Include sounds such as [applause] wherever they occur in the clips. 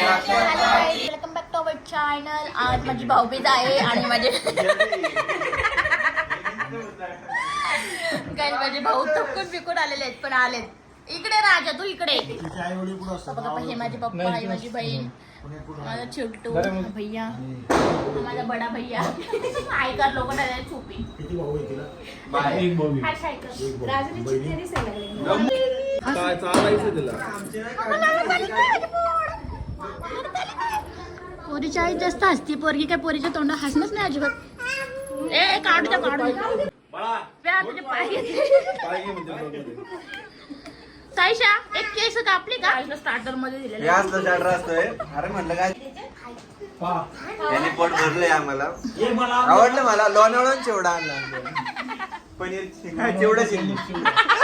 Welcome back to our channel आज माझी भाऊबीज आहे आणि माझे [laughs] काही माझे भाऊ थकून बिकून आलेले आहेत पण आलेत. इकडे राजा तू इकडे. बघा हे माझे पप्पा ही माझी बहीण. माझा छोटू भैया. माझा बडा भैया. आयकर लोक छुपी किती काय चालायचं तिला? पोरीची आई जास्त हसती पोरगी काय पोरीच्या तोंडात हसणच नाही अजिबात. ए काढू द्या काढू द्या. साईशा एक केस कापली का? स्टार्टरमध्ये दिलेले. हे असलं चार्टर असतोय. अरे म्हटलं काय? याने पोट भरलंय आम्हाला. आवडलं मला. लोणावळून चिवडा आणला पनीर चिवडा. चिल्ली [laughs]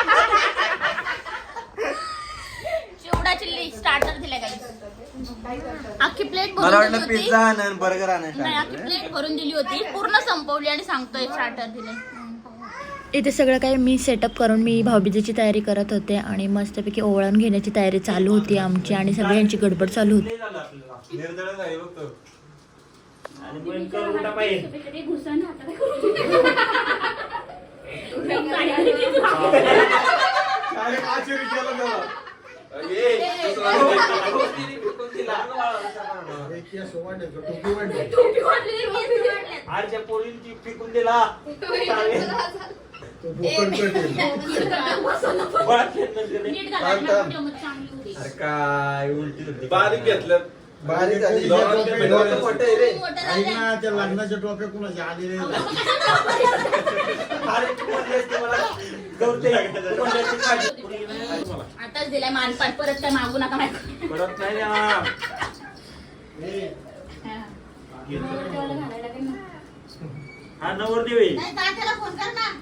स्टार्टर दिले काही अख्खी प्लेट मला भरून दिली होती. पिझ्झा आणन बर्गर आणन नाही अख्खी प्लेट भरून दिली होती. पूर्ण संपवली आणि सांगतोय स्टार्टर दिले. इथे सगळं काही मी सेटअप करून मी भाऊबीजेची तयारी करत होते आणि मस्तपैकी ओवळण घेण्याची तयारी चालू होती आमची आणि सगळ्यांची गडबड चालू होती. निर्दळ झाली [laughs] [laughs] टोपी वाढली [laughs] आरच्या पोरींची फिकून दिला. तो बोकड कटेल अरे काय उलटी होती. बारीक घेतलं. बारीक झाली. रे. त्या लग्नाच्या टोप्या कुणाच्या आलेले अरे असती मला. गवते. आताच दिलाय मानपान. परत काय मागू नका माहिती परत नाही देणार. हा नवरदेव आहे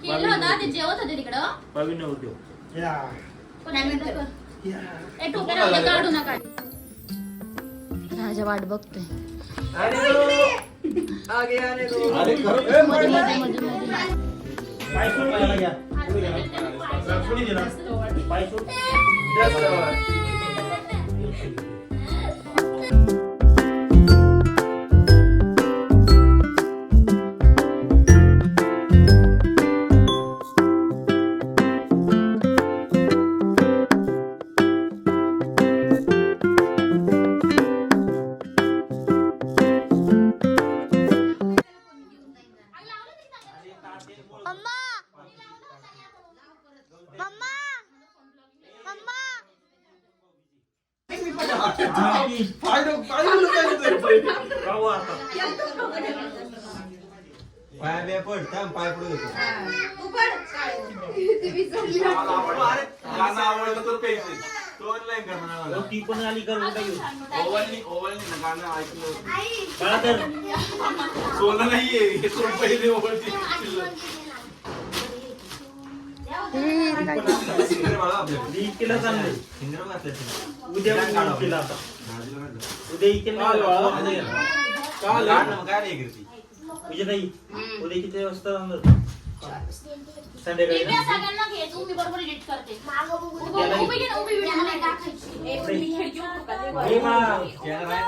केलं होतं ते जेवत होते तिकडं. बावी नवरदेव. या. पण आम्ही नंतर कर. ए टोप्या राहू दे, काढू नका. राजा वाट बघतोय. अरे खरं मध्ये मध्ये मध्ये मध्ये पाय सोड पायाला घ्या. कोणी दिला? पाय सोड. मम्मा [laughs] पाय बे पड थांब पाय पडू. देतो गाणं आवडलं. तर पैसे तो ऑनलाईन करणार मला. ती पण आली करून ओवलनी ओवलनी गाणं ऐकलं तर. [laughs] सोनं नाहीये हे सोन पहिले ओवलची उद्या आता उद्या इकेला काल काय नाही उद्या नाही उद्या किती वाजता जाणार संध्याकाळी टिप्या ना? सगळ्यांना घे तू मी बरोबर एडिट करते उभी उभी घे ना, उभी व्हिडिओ मला टाकायची ए, उभी घ्यायची, उभी करते. हे मा. येणार आहे ना.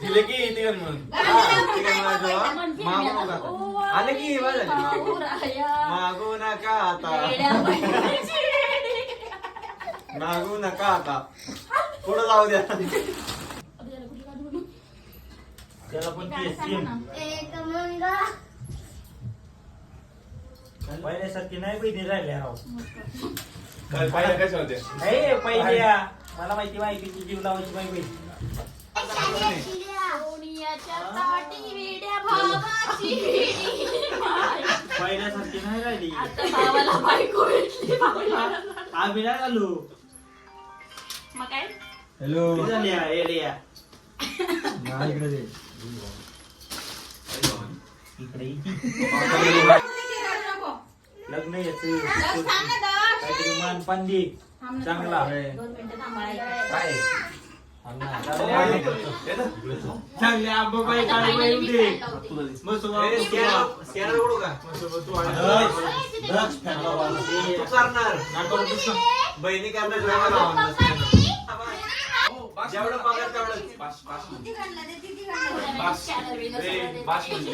दिले की येते का म्हणून. हा, ते काय म्हणायचं बा? मागू नका आता. आलं की बरं झालं, मागू. मागू नका आता. मागू नका आता. पुढं जाऊ द्या. त्याला पण तेच सेम. पहिल्यासारखी नाही पहिली राहिल्या राव. काय पाहिलं कशा होते हे पहिल्या मला माहिती माहिती तू जीव लावायची माहिती सोनियाच्या ताटी वेड्या भावाची वेडी. माय. पहिल्यासारखी नाही राहिली. आता भावाला बायको भेटली भावाला. आम्ही नाही आलो. मग काय? हॅलो. किती झाली या? येड्या. इकडे दे. इकडे ये. लग्न याच. काहीतरी मान पांदी चांगला दोन मिनिटं थांबायला काय? बहिणी जेवढं पगार तेवढंच बास बास किती काढला ते किती काढला बास ए, बास म्हणजे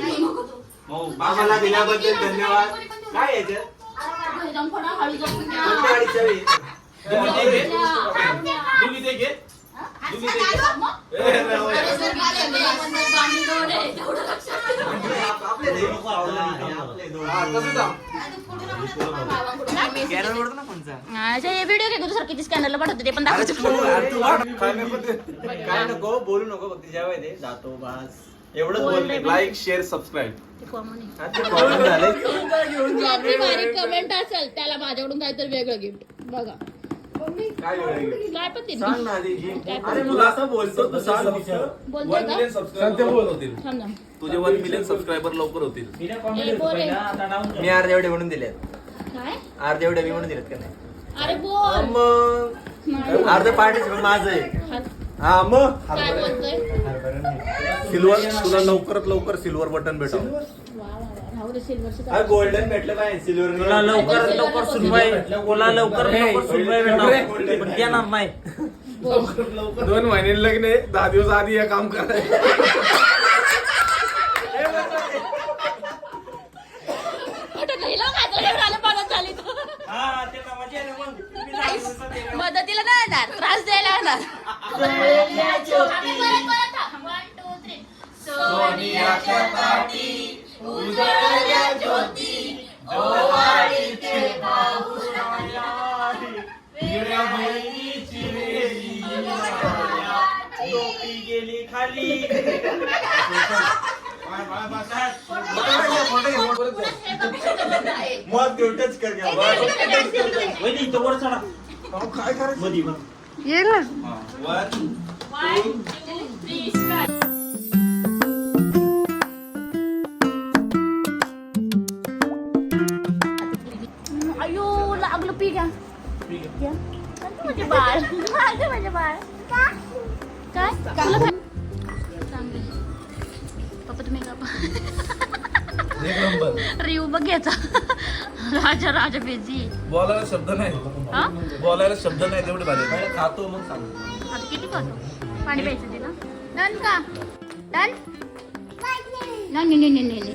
मऊ आम्हाला दिल्याबद्दल धन्यवाद काय वेळी? तुम्ही ते घे हा, व्हिडिओ घे किती स्कॅनरला पाठवते ते पण अरे दाखवतो तू- अरे तू वाट. काय नको बोलू नको फक्त जेव्हा ते. जातो बास. एवढंच बोलले लाईक शेअर सबस्क्राईब भारी कमेंट असेल त्याला माझ्याकडून काहीतरी वेगळं गिफ्ट बघा. काय वेगळं काय पण ते सांग ना आधी जी. काय अरे तुला असं बोलतो तू सांग फक्त. बोलतोय वन का? मिलियन सबस्क्राईबर होतील. थांब ना. तुझे वन मिलियन सबस्क्रायबर लवकर होतील. ए, बोल रे. मी अर्धे एवढे म्हणून दिलेत. काय? अर्धे एवढे मी म्हणून दिलेत का नाही? अरे बोल. मग. नाही. अर्धे पार्टिसिपेंट माझं आहे. हात- हा मग. काय बोलतोय? सिल्वर तुला लवकरात लवकर सिल्वर बटन भेटव. राहू सिल्वरचं काय. गोल्डन भेटलं पाहिजे सिल्वर तुला लवकर लवकर सुनवाई तुला लवकर लवकर सुनवाई भेटणार पण नाही. दोन महिने लग्न आहे दहा दिवस आधी हे काम करायचं झाली तर. हा? ते. तर मजा आहे ना मग. तुम्ही जा दिवसात येणार. मदतीला नाही येणार. त्रास द्यायला येणार. Two, three. सोनियाच्या पाठी उजळल्या ज्योती ओवाळीचे पाऊसाळ्या. हिरव्या बहिणीची वेली. टोपी गेली खाली मग तेवढंच कर काय करायचं मधी मग हा, one One, two, three, start. हम्म, अयो लागलं पी घ्या घ्या. अगं माझे बाळ अगं माझे बाळ काय तुला काय चांगलं. पप्पा तुम्ही का रिव बघ घ्यायचा राजा राजा बिझी बोलायला शब्द नाही. हा? बोलायला शब्द नाही तेवढे भारी खातो मग सांगतो. आता किती करतो पाणी प्यायचं तिला डन का? डन? नाही नाही नाही. नाही नाही.